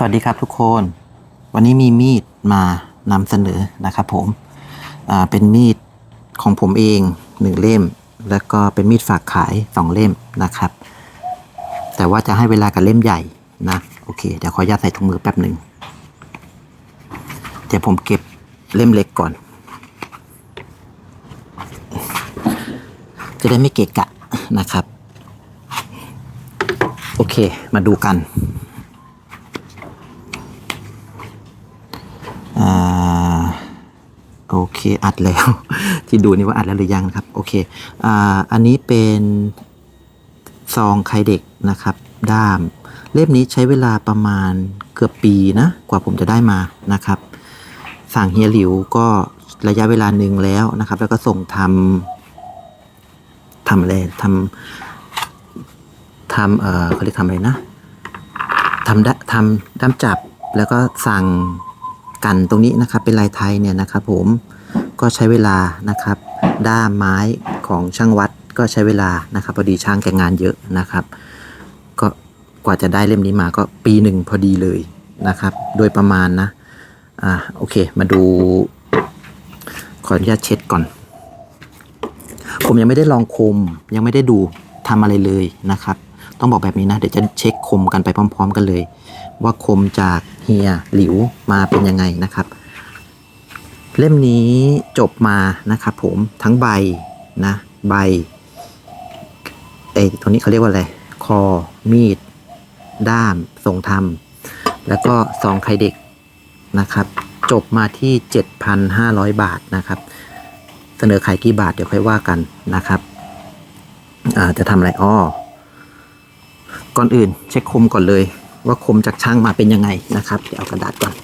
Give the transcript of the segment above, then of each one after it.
สวัสดีครับทุกคน วันนี้มีมีดมานำเสนอนะครับผมเป็นมีดของผมเองหนึ่งเล่ม แล้วก็เป็นมีดฝากขายสองเล่มนะครับ แต่ว่าจะให้เวลากับเล่มใหญ่นะโอเคเดี๋ยวขออนุญาตใส่ถุงมือแป๊บหนึ่งเดี๋ยวผมเก็บเล่มเล็กก่อน จะได้ไม่เกะกะนะครับ โอเคมาดูกัน อ่าโอ เคอัดแล้ว ที่ดูนี่ว่าอัดแล้วหรือยังนะครับ โอเคอ่าอันนี้เป็นซองไข่เด็กนะครับ ด้าม เล่มนี้ใช้เวลาประมาณเกือบปีนะ กว่าผมจะได้มานะครับ สั่งเฮียหลิวก็ระยะเวลาหนึ่งแล้วนะครับ แล้วก็ส่งทำทำอะไรทำทำเอ่อเขาเรียกทำอะไรนะทำดทำด้ามจับแล้วก็สั่งกันตรงนี้นะครับ เป็นลายไทยเนี่ยนะครับผม ก็ใช้เวลานะครับ ด้ามไม้ของช่างวัดก็ใช้เวลานะครับพอดีช่างแกงานเยอะนะครับ ก็กว่าจะได้เล่มนี้มาก็ปีหนึ่งพอดีเลยนะครับ โดยประมาณนะอ่าโอเค มาดู ขออนุญาตเช็ดก่อน ผมยังไม่ได้ลองคม ยังไม่ได้ดูทำอะไรเลยนะครับ ต้องบอกแบบนี้นะ เดี๋ยวจะเช็คคมกันไปพร้อม ๆ กันเลย ว่าคมจากเฮียหลิวมาเป็นยังไงนะครับ เล่มนี้จบมานะครับผมทั้งใบนะใบเอตรงนี้เขาเรียกว่าอะไร คอ มีด ด้าม ทรงทำแล้วก็ซองไข่เด็กนะครับ จบมาที่ 7,500 บาทนะครับ เสนอขายกี่บาทเดี๋ยวค่อยว่ากันนะครับอาจะทำอะไรอ้อก่อนอื่นเช็คคมก่อนเลย ว่าคมจากช่างมาเป็นยังไงนะครับ เดี๋ยวเอากระดาษก่อน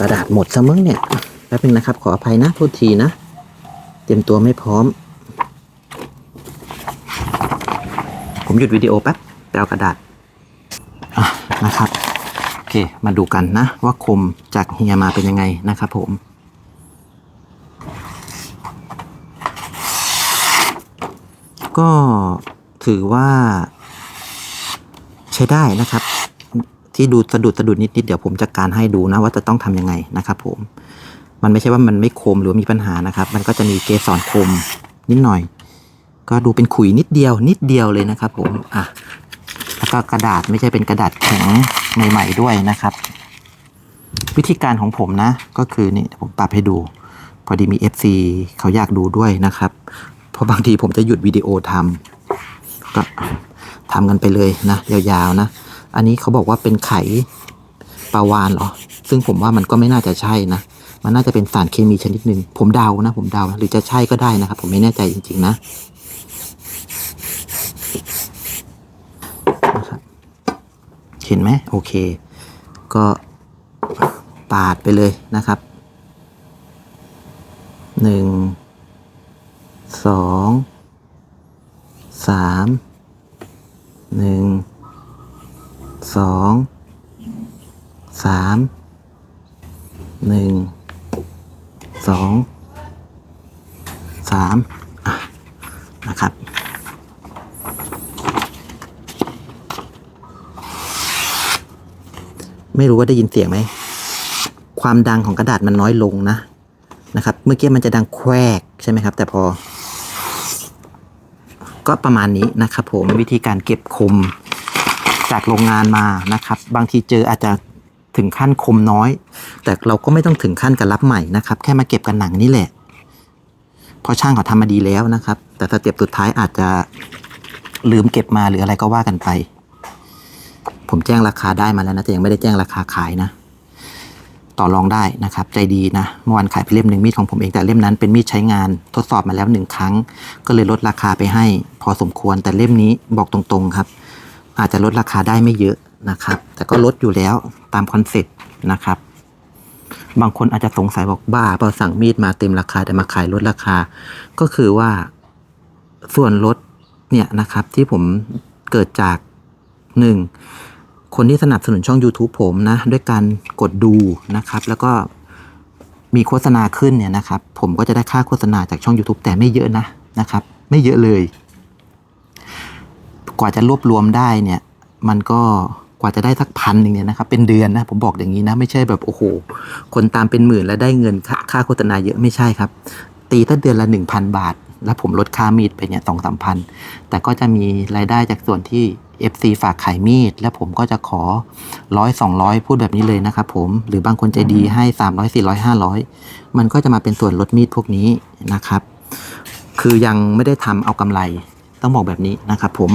กระดาษหมดซะมึงเนี่ยแป๊บนึงนะครับขออภัยนะโทษทีนะ เตรียมตัวไม่พร้อม ผมหยุดวิดีโอแป๊บไปเอากระดาษะนะครับ โอเค มาดูกันนะ ว่าคมจากเฮียมาเป็นยังไงนะครับผมก็ถือว่าใช้ได้นะครับ ที่ดูสะดุดสะดุดนิดๆเดี๋ยวผมจัดการให้ดูนะว่าจะต้องทำยังไงนะครับ ผม มันไม่ใช่ว่ามันไม่คมหรือมีปัญหานะครับ มันก็จะมีเกสรคมนิดหน่อย ก็ดูเป็นขุยนิดเดียว นิดเดียวเลยนะครับ ผมอะแล้วก็กระดาษไม่ใช่เป็นกระดาษแข็งใหม่ๆด้วยนะครับ วิธีการของผมนะ ก็คือนี่ผมปรับให้ดู พอดีมี FC เขาอยากดูด้วยนะครับ เพราะบางทีผมจะหยุดวิดีโอทำก็ทำกันไปเลยนะยาวๆนะ อันนี้เขาบอกว่าเป็นไข่ปลาวานเหรอ ซึ่งผมว่ามันก็ไม่น่าจะใช่นะ มันน่าจะเป็นสารเคมีชนิดหนึ่ง ผมเดานะ ผมเดานะหรือจะใช่ก็ได้นะครับ ผมไม่แน่ใจจริง ๆ นะเห็นไหมโอเค ก็ปาดไปเลยนะครับหนึ่ง สอง สาม หนึ่ง สอง สาม หนึ่ง สอง สามอะนะครับ ไม่รู้ว่าได้ยินเสียงไหม ความดังของกระดาษมันน้อยลงนะนะครับ เมื่อกี้มันจะดังแควกใช่ไหมครับ แต่พอ ก็ประมาณนี้นะครับผมวิธีการเก็บคมจากโรงงานมานะครับ บางทีเจออาจจะถึงขั้นคมน้อย แต่เราก็ไม่ต้องถึงขั้นกับรับใหม่นะครับ แค่มาเก็บกันหนังนี่แหละเพราะช่างเขาทำมาดีแล้วนะครับ แต่สเต็ปสุดท้ายอาจจะลืมเก็บมาหรืออะไรก็ว่ากันไป ผมแจ้งราคาได้มาแล้วนะแต่ยังไม่ได้แจ้งราคาขายนะ ต่อรองได้นะครับ ใจดีนะเมื่อวานขายไปเล่มหนึ่งมีดของผมเองแต่เล่มนั้นเป็นมีดใช้งานทดสอบมาแล้วหนึ่งครั้ง ก็เลยลดราคาไปให้ พอสมควรแต่เล่มนี้บอกตรงๆครับ อาจจะลดราคาได้ไม่เยอะนะครับ แต่ก็ลดอยู่แล้วตามคอนเซ็ปต์นะครับบางคนอาจจะสงสัยบอกบ้าเปล่าสั่งมีดมาเต็มราคาแต่มาขายลดราคา ก็คือว่าส่วนลดเนี่ยนะครับที่ผมเกิดจากหนึ่ง คนที่สนับสนุนช่อง YouTube ผมนะ ด้วยการกดดูนะครับ แล้วก็มีโฆษณาขึ้นเนี่ยนะครับ ผมก็จะได้ค่าโฆษณาจากช่อง YouTube แต่ไม่เยอะนะนะครับ ไม่เยอะเลย กว่าจะรวบรวมได้เนี่ย มันก็กว่าจะได้สักพันหนึ่งเนี่ยนะครับ เป็นเดือนนะผมบอกอย่างนี้นะไม่ใช่แบบโอ้โหคนตามเป็นหมื่นแล้วได้เงินค่าค่าโฆษณาเยอะไม่ใช่ครับ ตีตั้งเดือนละหนึ่งพันบาท แล้วผมลดค่ามีดไปเนี่ยสองสามพันแต่ก็จะมีรายได้จากส่วนที่ FC ฝากขายมีด แล้วผมก็จะขอร้อยสองร้อยพูดแบบนี้เลยนะครับผมหรือบางคนใจดีให้สามร้อยสี่ร้อยห้าร้อยมันก็จะมาเป็นส่วนลดมีดพวกนี้นะครับ คือยังไม่ได้ทำเอากำไรต้องบอกแบบนี้นะครับผม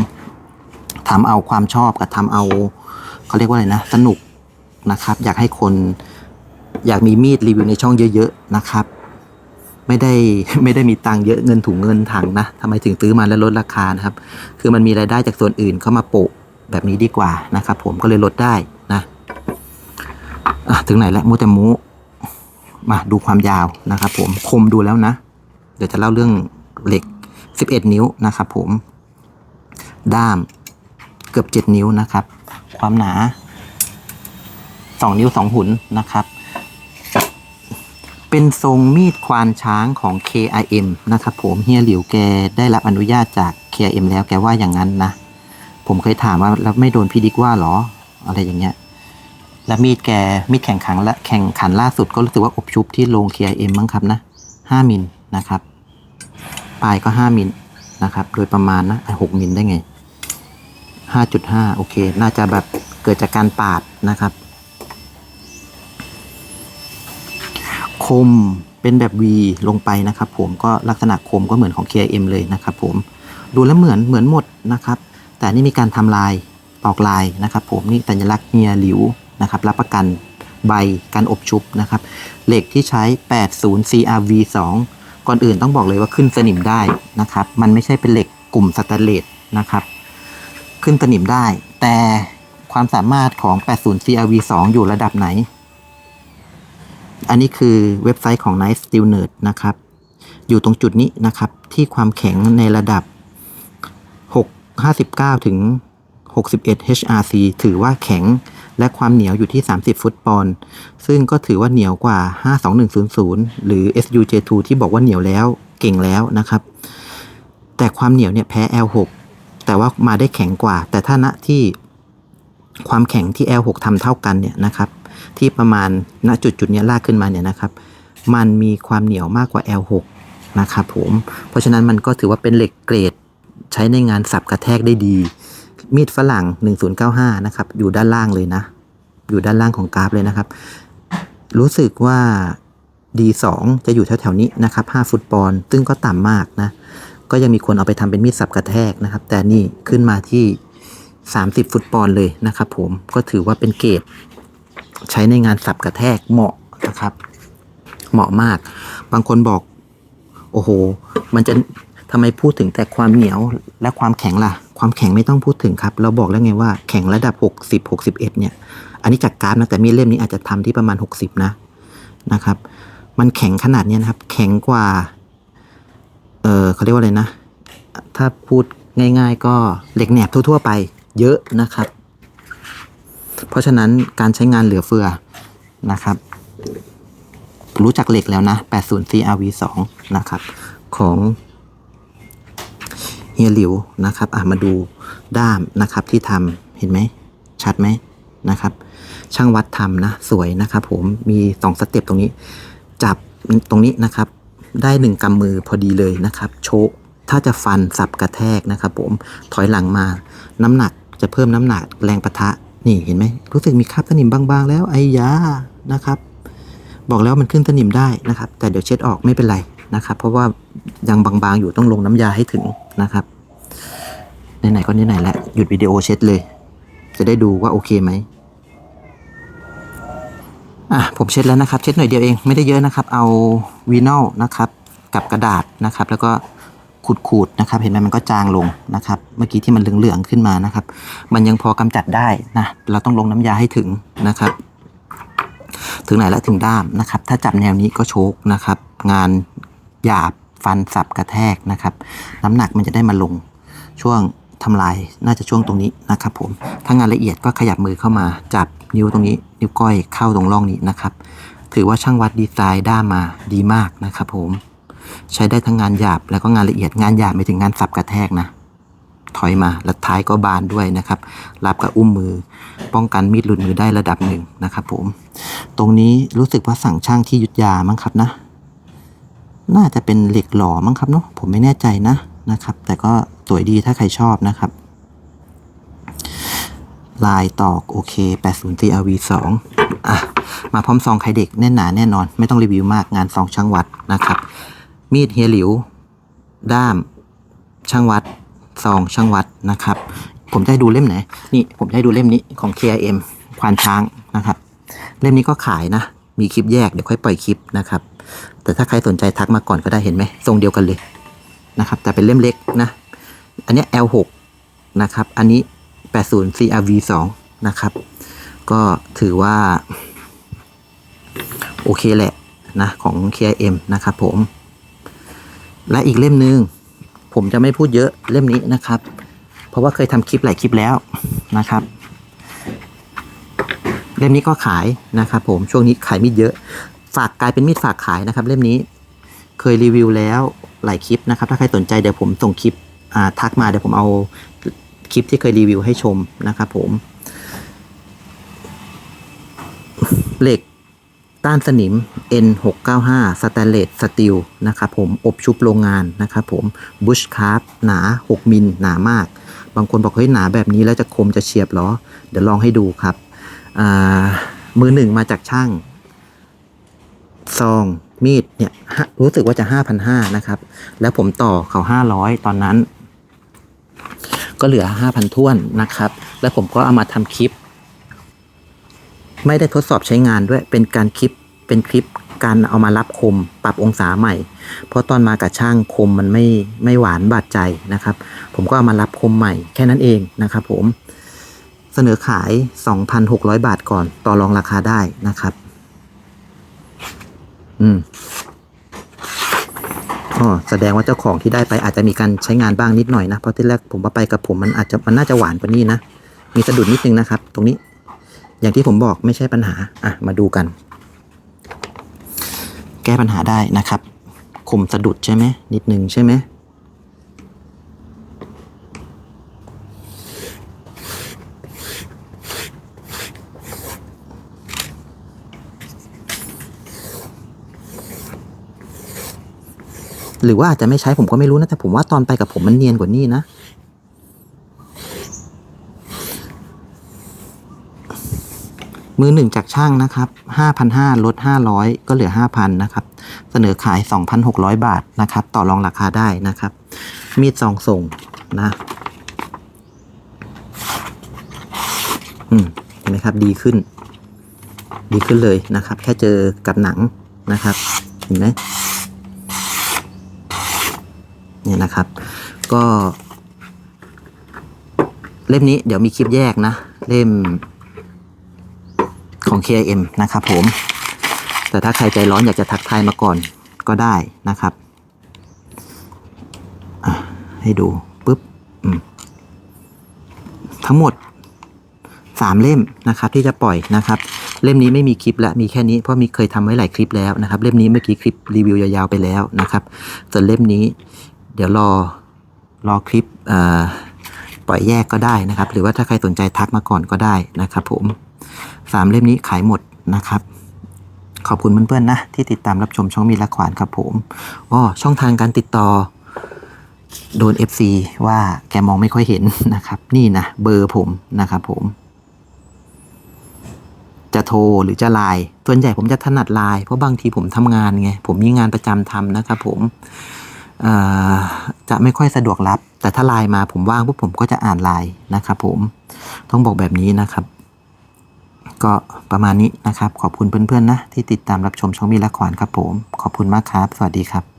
ทำเอาความชอบกับทำเอาเขาเรียกว่าอะไรนะ สนุกนะครับ อยากให้คนอยากมีมีดรีวิวในช่องเยอะ ๆ นะครับ ไม่ได้ไม่ได้มีตังค์เยอะเงินถุงเงินถังนะทำไมถึงซื้อมาแล้วลดราคานะครับ คือมันมีรายได้จากส่วนอื่นเข้ามาโปะแบบนี้ดีกว่านะครับ ผมก็เลยลดได้นะะถึงไหนแล้วมูแต่มูมาดูความยาวนะครับ ผมคมดูแล้วนะ เดี๋ยวจะเล่าเรื่องเหล็ก 11 นิ้วนะครับ ผมด้ามเกือบ 7 นิ้วนะครับ ความหนา 2 นิ้ว 2 หุนนะครับ เป็นทรงมีดควานช้างของ KIM นะครับผมเฮียหลิวแกได้รับอนุญาตจาก KIM แล้วแกว่าอย่างนั้นนะ ผมเคยถามว่าแล้วไม่โดนพี่ดิกว่าหรอ อะไรอย่างเงี้ย แล้วมีดแกมีดแข่งขันและแข่งขันล่าสุดก็รู้สึกว่าอบชุบที่โรง KIM มั้งครับนะ5มิลนะครับ ปลายก็ 5มิลนะครับ โดยประมาณนะ6มิลได้ไง 5.5 โอเค น่าจะแบบเกิดจากการปาดนะครับ คมเป็นแบบ V ลงไปนะครับผมก็ลักษณะคมก็เหมือนของ KM เลยนะครับผมดูแล้วเหมือนเหมือนหมดนะครับ แต่นี่มีการทำลายออกลายนะครับ ผมนี่สัญลักษณ์เฮียหลิวนะครับรับประกันใบการอบชุบนะครับเหล็กที่ใช้ 80 CRV 2 ก่อนอื่นต้องบอกเลยว่าขึ้นสนิมได้นะครับ มันไม่ใช่เป็นเหล็กกลุ่มสแตนเลสนะครับ ขึ้นสนิมได้ แต่ความสามารถของ 80 CRV 2 อยู่ระดับไหน อันนี้คือเว็บไซต์ของ Night Steel Nerd นะครับ อยู่ตรงจุดนี้นะครับ ที่ความแข็งในระดับ 6 59 ถึง 61 HRC ถือว่าแข็งและความเหนียวอยู่ที่ 30 ฟุตปอนด์ซึ่งก็ถือว่าเหนียวกว่า 52100 หรือ SUJ2 ที่บอกว่าเหนียวแล้วเก่งแล้วนะครับ แต่ความเหนียวเนี่ยแพ้ L6 แต่ว่ามาได้แข็งกว่า แต่ถ้าณที่ความแข็งที่ L6 ทำเท่ากันเนี่ยนะครับ ที่ประมาณณจุดจุดๆนี้ลากขึ้นมาเนี่ยนะครับ มันมีความเหนียวมากกว่า L6 นะครับผม เพราะฉะนั้นมันก็ถือว่าเป็นเหล็กเกรดใช้ในงานสับกระแทกได้ดี มีดฝรั่ง 1095 นะครับ อยู่ด้านล่างเลยนะ อยู่ด้านล่างของกราฟเลยนะครับ รู้สึกว่า D2 จะอยู่แถวๆนี้นะครับ 5 ฟุตปอนด์ซึ่งก็ต่ำมากนะ ก็ยังมีคนเอาไปทำเป็นมีดสับกระแทกนะครับ แต่นี่ขึ้นมาที่ 30 ฟุตปอนด์เลยนะครับผม ก็ถือว่าเป็นเกรด ใช้ในงานสับกระแทกเหมาะนะครับ เหมาะมาก บางคนบอก โอ้โห มันจะทำไมพูดถึงแต่ความเหนียวและความแข็งล่ะ ความแข็งไม่ต้องพูดถึงครับ เราบอกแล้วไงว่าแข็งระดับ 60 61 เนี่ย อันนี้จากกราฟนะแต่มีดเล่มนี้อาจจะทำที่ประมาณ 60 นะนะครับ มันแข็งขนาดนี้นะครับ แข็งกว่า เออเขาเรียกว่าอะไรนะ ถ้าพูดง่าย ๆ ก็เหล็กแหนบทั่วๆไป เยอะนะครับ เพราะฉะนั้นการใช้งานเหลือเฟือนะครับ รู้จักเหล็กแล้วนะ 80 CRV 2นะครับของเฮียหลิวนะครับอะมาดูด้ามนะครับที่ทำเห็นไหมชัดไหมนะครับ ช่างวัดทำนะ สวยนะครับ ผมมีสองสเต็ปตรงนี้ จับตรงนี้นะครับ ได้หนึ่งกำมือพอดีเลยนะครับ โชกถ้าจะฟันสับกระแทกนะครับ ผมถอยหลังมา น้ำหนักจะเพิ่มน้ำหนักแรงปะทะ นี่เห็นไหมรู้สึกมีคราบสนิมบางๆ แล้วไอ้ยานะครับ บอกแล้วมันขึ้นสนิมได้นะครับ แต่เดี๋ยวเช็ดออกไม่เป็นไรนะครับ เพราะว่ายังบางๆอยู่ต้องลงน้ำยาให้ถึงนะครับไหนๆก็ไหนๆแล้วหยุดวิดีโอเช็ดเลย จะได้ดูว่าโอเคไหมอะผมเช็ดแล้วนะครับ เช็ดหน่อยเดียวเองไม่ได้เยอะนะครับ เอาวีนอลนะครับ กับกระดาษนะครับ แล้วก็ ขูดๆนะครับเห็นไหมมันก็จางลงนะครับ เมื่อกี้ที่มันเหลืองๆขึ้นมานะครับ มันยังพอกำจัดได้นะเราต้องลงน้ำยาให้ถึงนะครับ ถึงไหนแล้วถึงด้ามนะครับ ถ้าจับแนวนี้ก็โชกนะครับ งานหยาบฟันสับกระแทกนะครับ น้ำหนักมันจะได้มาลงช่วงทำลายน่าจะช่วงตรงนี้นะครับ ผมถ้างานละเอียดก็ขยับมือเข้ามา จับนิ้วตรงนี้ นิ้วก้อยเข้าตรงร่องนี้นะครับ ถือว่าช่างวัดดีไซน์ด้ามมาดีมากนะครับ ผม ใช้ได้ทั้งงานหยาบแล้วก็งานละเอียดงานหยาบไปถึงงานสับกระแทกนะ ถอยมาและท้ายก็บานด้วยนะครับรับกับอุ้มมือ ป้องกันมีดหลุดมือได้ระดับหนึ่งนะครับผม ตรงนี้รู้สึกว่าสั่งช่างที่ยุทธยามั้งครับนะ น่าจะเป็นเหล็กหล่อมั้งครับเนาะผมไม่แน่ใจนะนะครับ แต่ก็สวยดีถ้าใครชอบนะครับลายตอกโอเค 80 CRV 2อะ มาพร้อมซองไข่เด็กแน่นหนาแน่นอน ไม่ต้องรีวิวมากงานซองช่างวัดนะครับ มีดเฮียหลิว ด้าม ช่างวัดซองช่างวัดนะครับ ผมจะให้ดูเล่มไหน นี่ผมจะให้ดูเล่มนี้ของ KIM ควานช้างนะครับ เล่มนี้ก็ขายนะ มีคลิปแยกเดี๋ยวค่อยปล่อยคลิปนะครับ แต่ถ้าใครสนใจทักมาก่อนก็ได้เห็นไหมทรงเดียวกันเลยนะครับ แต่เป็นเล่มเล็กนะ อันนี้ L6 นะครับ อันนี้ 80 CRV 2 นะครับ ก็ถือว่า โอเคแหละนะของ KIM นะครับผม และอีกเล่มหนึ่งผมจะไม่พูดเยอะเล่มนี้นะครับ เพราะว่าเคยทำคลิปหลายคลิปแล้วนะครับ เล่มนี้ก็ขายนะครับผมช่วงนี้ขายมีดเยอะ ฝากกลายเป็นมีดฝากขายนะครับ เล่มนี้เคยรีวิวแล้วหลายคลิปนะครับ ถ้าใครสนใจเดี๋ยวผมส่งคลิปทักมาเดี๋ยวผมเอาคลิปที่เคยรีวิวให้ชมนะครับผม เหล็ก ต้านสนิม N695 สแตนเลสสตีลนะครับผมอบชุบโรงงานนะครับผมบุชคาร์บหนา 6 มิลหนามาก บางคนบอกเฮ้ยหนาแบบนี้แล้วจะคมจะเฉียบหรอ เดี๋ยวลองให้ดูครับ มือหนึ่งมาจากช่าง ซองมีดเนี่ยรู้สึกว่าจะ 5,500นะครับ แล้วผมต่อเขา 500 ตอนนั้น ก็เหลือ 5,000ท้วนนะครับ แล้วผมก็เอามาทำคลิป ไม่ได้ทดสอบใช้งานด้วยเป็นการคลิปเป็นคลิปการเอามารับคมปรับองศาใหม่ เพราะตอนมากับช่างคมมันไม่ไม่หวานบาดใจนะครับ ผมก็เอามารับคมใหม่แค่นั้นเองนะครับ ผมเสนอขาย 2,600 บาทก่อนต่อรองราคาได้นะครับ อืมอ๋อแสดงว่าเจ้าของที่ได้ไปอาจจะมีการใช้งานบ้างนิดหน่อยนะ เพราะที่แรกผมว่าไปกับผมมันอาจจะมันน่าจะหวานกว่านี้นะ มีสะดุดนิดนึงนะครับ ตรงนี้ อย่างที่ผมบอกไม่ใช่ปัญหา อะ มาดูกัน แก้ปัญหาได้นะครับคมสะดุดใช่ไหมนิดนึงใช่ไหมหรือว่าอาจจะไม่ใช้ผมก็ไม่รู้นะ แต่ผมว่าตอนไปกับผมมันเนียนกว่านี้นะ มือหนึ่งจากช่างนะครับ 5,500ลด 500 ก็เหลือ 5,000 นะครับ เสนอขาย 2,600 บาทนะครับ ต่อรองราคาได้นะครับ มีดซองส่งนะอืมเห็นไหมครับ ดีขึ้น ดีขึ้นเลยนะครับ แค่เจอกับหนังนะครับ เห็นไหมเนี่ยนะครับ ก็ เล่มนี้เดี๋ยวมีคลิปแยกนะ เล่ม ของ KIM นะครับผม แต่ถ้าใครใจร้อนอยากจะทักทายมาก่อนก็ได้นะครับ ให้ดูปุ๊บทั้งหมดสามเล่มนะครับที่จะปล่อยนะครับ เล่มนี้ไม่มีคลิปและมีแค่นี้เพราะมีเคยทำไว้หลายคลิปแล้วนะครับ เล่มนี้เมื่อกี้คลิปรีวิวยาวๆไปแล้วนะครับ ส่วนเล่มนี้ เดี๋ยวรอรอคลิปปล่อยแยกก็ได้นะครับ หรือว่าถ้าใครสนใจทักมาก่อนก็ได้นะครับผม สามเล่มนี้ขายหมดนะครับขอบคุณเพื่อนๆนะ ที่ติดตามรับชมช่องมีละขวานครับผมอ๋อช่องทางการติดต่อ โดน FC ว่าแกมองไม่ค่อยเห็นนะครับ นี่นะ เบอร์ผมนะครับผม จะโทรหรือจะไลน์ส่วนใหญ่ผมจะถนัดไลน์เพราะบางทีผมทำงานไง ผมมีงานประจำทำนะครับผมจะไม่ค่อยสะดวกรับ แต่ถ้าไลน์มาผมว่างปุ๊บผมก็จะอ่านไลน์นะครับผมต้องบอกแบบนี้นะครับ ก็ประมาณนี้นะครับ ขอบคุณเพื่อนๆนะที่ติดตามรับชมช่องมีละครครับผม ขอบคุณมากครับ สวัสดีครับ